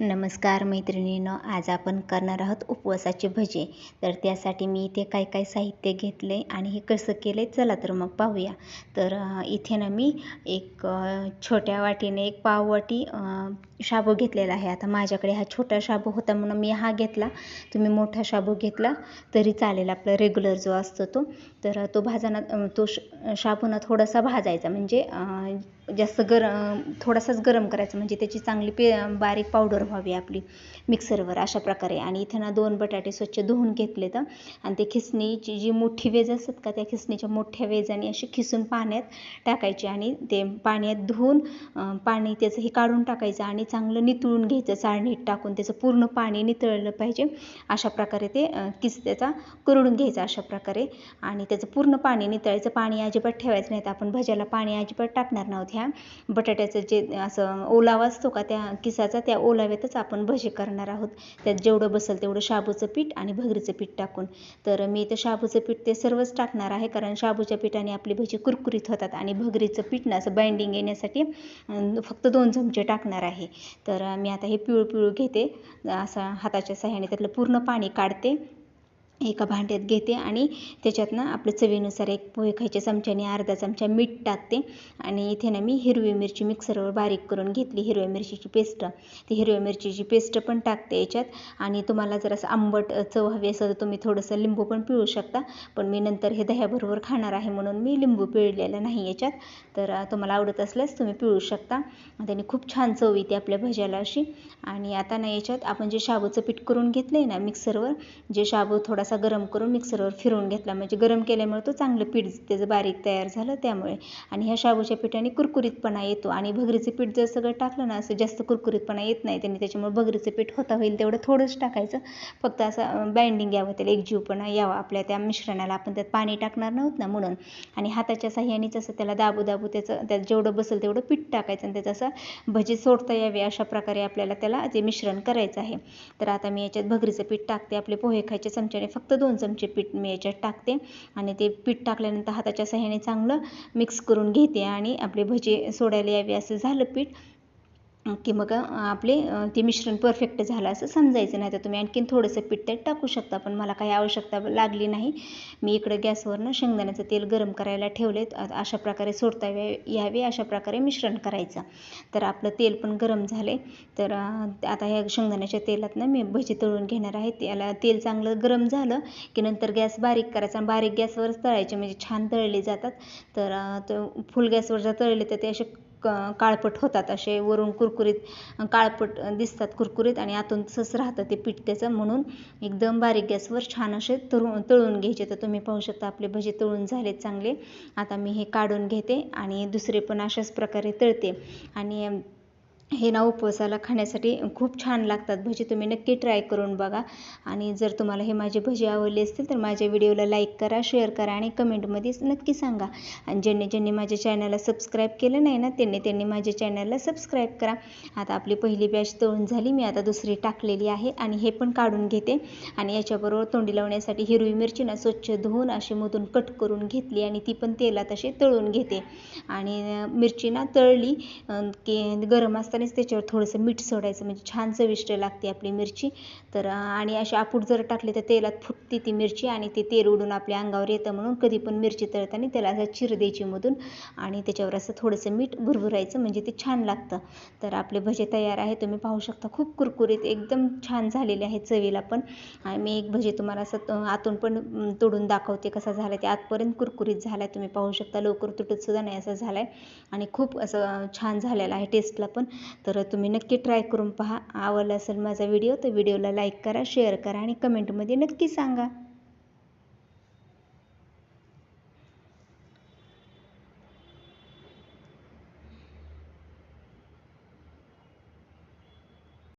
नमस्कार मैत्रिणींनो आज आपण करणार आहोत उपवासाचे भजे. तर त्यासाठी मी इथे काय काय साहित्य घेतले आणि हे कसं केलं आहे चला तर मग पाहूया. तर इथे ना मी एक छोट्या वाटीने एक पाव वाटी शाबू घेतलेला आहे. आता माझ्याकडे हा छोटा शाबू होता म्हणून मी हा घेतला. तुम्ही मोठा शाबू घेतला तरी चालेल आपला रेग्युलर जो असतो तो. तर तो भाजाना तो शाबूना थोडासा भाजायचा. म्हणजे जास्त गरम थोडासाच गरम करायचा. म्हणजे त्याची चांगली पे बारीक पावडर व्हावी आपली मिक्सरवर अशा प्रकारे. आणि इथं ना दोन बटाटे स्वच्छ धुवून घेतले तर आणि ते खिसणीची जी मोठी वेज असतात का त्या खिसणीच्या मोठ्या वेजाने अशी खिसून पाण्यात टाकायची आणि ते पाण्यात धुवून पाणी त्याचं हे काढून टाकायचं आणि चांगलं नितळून घ्यायचं चाळणीत टाकून त्याचं पूर्ण पाणी नितळलं पाहिजे. अशा प्रकारे ते किस त्याचा करून घ्यायचा अशा प्रकारे. आणि त्याचं पूर्ण पाणी नितळायचं. पाणी अजिबात ठेवायचं नाही तर आपण भज्याला पाणी अजिबात टाकणार नव्हत. ह्या बटाट्याचं जे असं ओलावा असतो का त्या किसाचा त्या ओलाव्यातच आपण भजे करणार आहोत. त्यात जेवढं बसेल तेवढं शाबूचं पीठ आणि भगरीचं पीठ टाकून. तर मी इथं शाबूचं पीठ ते सर्वच टाकणार आहे कारण शाबूच्या पिठाने आपली भजी कुरकुरीत होतात आणि भगरीचं पीठ ना असं बाइंडिंग येण्यासाठी फक्त दोन चमचे टाकणार आहे. तर मी आता हे पिळू पिळू घेते असं हाताच्या सहाय्याने त्यातलं पूर्ण पाणी काढते. एका भांड्यात घेते आणि त्याच्यातनं आपलं चवीनुसार एक पोहे खायच्या चमच्याने अर्धा चमचा मीठ टाकते आणि इथे ना मी हिरवी मिरची मिक्सरवर बारीक करून घेतली हिरव्या मिरचीची पेस्ट. ती हिरव्या मिरचीची पेस्ट पण टाकते याच्यात आणि तुम्हाला जर असं आंबट चव हवी असेल तर तुम्ही थोडंसं लिंबू पण पिळू शकता. पण मी नंतर हे दह्याबरोबर खाणार आहे म्हणून मी लिंबू पिळलेलं नाही याच्यात. तर तुम्हाला आवडत असल्यास तुम्ही पिळू शकता. त्याने खूप छान चव येते आपल्या भज्याला अशी. आणि आता ना याच्यात आपण जे शाबूचं पीठ करून घेतलं आहे ना मिक्सरवर जे शाबू थोडासा गरम करून मिक्सरवर फिरवून घेतला. म्हणजे गरम केल्यामुळे तो चांगलं पीठ त्याचं बारीक तयार झालं त्यामुळे. आणि ह्या शाबूच्या पिठाने कुरकुरीतपणा येतो. आणि भगरीचं पीठ जर सगळं टाकलं ना असं जास्त कुरकुरीतपणा येत नाही त्यांनी त्याच्यामुळे भगरीचं पीठ होता होईल तेवढं थोडंच टाकायचं. फक्त असं बाइंडिंग यावं त्याला एकजीवपणा यावा. आपल्या त्या मिश्रणाला आपण त्यात पाणी टाकणार नव्हतं ना म्हणून. आणि हाताच्या साह्यानेच असं त्याला दाबू दाबू त्याचं त्यात जेवढं बसेल तेवढं पीठ टाकायचं आणि त्याचं असं भजी सोडता यावे अशा प्रकारे आपल्याला त्याला ते मिश्रण करायचं आहे. तर आता मी याच्यात भगरीचं पीठ टाकते. आपले पोहे खायचे चमच्याने फक्त फक्त दोन चमचे पीठ मी याच्यात टाकते आणि ते पीठ टाकल्यानंतर हाताच्या सहाय्याने चांगलं मिक्स करून घेते आणि आपले भजे सोडायला यावे असं झालं पीठ. की मग आपले ते मिश्रण परफेक्ट झालं असं समजायचं नाही तर तुम्ही आणखीन थोडंसं पीठ त्यात टाकू शकता पण मला काही आवश्यकता लागली नाही. मी इकडं गॅसवरनं शेंगदाण्याचं तेल गरम करायला ठेवले अशा प्रकारे सोडता यावे अशा प्रकारे मिश्रण करायचं. तर आपलं तेल पण गरम झाले तर आता ह्या शेंगदाण्याच्या तेलात ना मी भजी तळून घेणार आहे. त्याला तेल चांगलं गरम झालं की नंतर गॅस बारीक करायचा. आणि बारीक गॅसवरच तळायचे म्हणजे छान तळले जातात. तर फुल गॅसवर जर तळले तर ते असे क काळपट होतात. असे वरून कुरकुरीत काळपट दिसतात कुरकुरीत आणि आतून तसंच राहतं ते पीठ त्याचं. म्हणून एकदम बारीक गॅसवर छान असे तळून तळून घ्यायचे. तर तुम्ही पाहू शकता आपले भजे तळून झालेत चांगले. आता मी हे काढून घेते आणि दुसरे पण अशाच प्रकारे तळते. आणि हे ना उपवासाला खाण्यासाठी खूप छान लागतात. भजी तुम्ही नक्की ट्राय करून बघा. आणि जर तुम्हाला हे माझे भजी आवडले असतील तर माझ्या व्हिडिओला लाईक करा शेअर करा आणि कमेंटमध्ये नक्की सांगा. आणि ज्यांनी ज्यांनी माझ्या चॅनलला सबस्क्राईब केलं नाही ना त्यांनी त्यांनी माझ्या चॅनलला सबस्क्राईब करा. आता आपली पहिली बॅच तळून झाली मी आता दुसरी टाकलेली आहे आणि हे पण काढून घेते. आणि याच्याबरोबर तोंडी लावण्यासाठी हिरवी मिरची ना स्वच्छ धुवून अशी मधून कट करून घेतली आणि ती पण तेलात अशी तळून घेते. आणि मिरची ना तळली की गरम असताना आणि त्याच्यावर थोडंसं मीठ सोडायचं म्हणजे छान चविष्ट लागते आपली मिरची. तर आणि अशी आपूट जर टाकली तर तेलात फुटते ती मिरची आणि ते तेल उडून आपल्या अंगावर येतं म्हणून कधी पण मिरची तळताना त्याला असं चिर द्यायची मधून आणि त्याच्यावर असं थोडंसं मीठ भुरभुरायचं म्हणजे ते छान लागतं. तर आपले भजे तयार आहे तुम्ही पाहू शकता खूप कुरकुरीत एकदम छान झालेले आहेत चवीला पण. आणि मी एक भजे तुम्हाला असं आतून पण तोडून दाखवते कसा झाला ते. आतपर्यंत कुरकुरीत झाला तुम्ही पाहू शकता लवकर तुटतसुद्धा नाही असं झाला आहे आणि खूप असं छान झालेलं आहे टेस्टला पण. तर तुम्ही नक्की ट्राय करून पहा. आवडला असेल माझा व्हिडिओ तर व्हिडिओला लाईक करा शेअर करा आणि कमेंटमध्ये नक्की सांगा.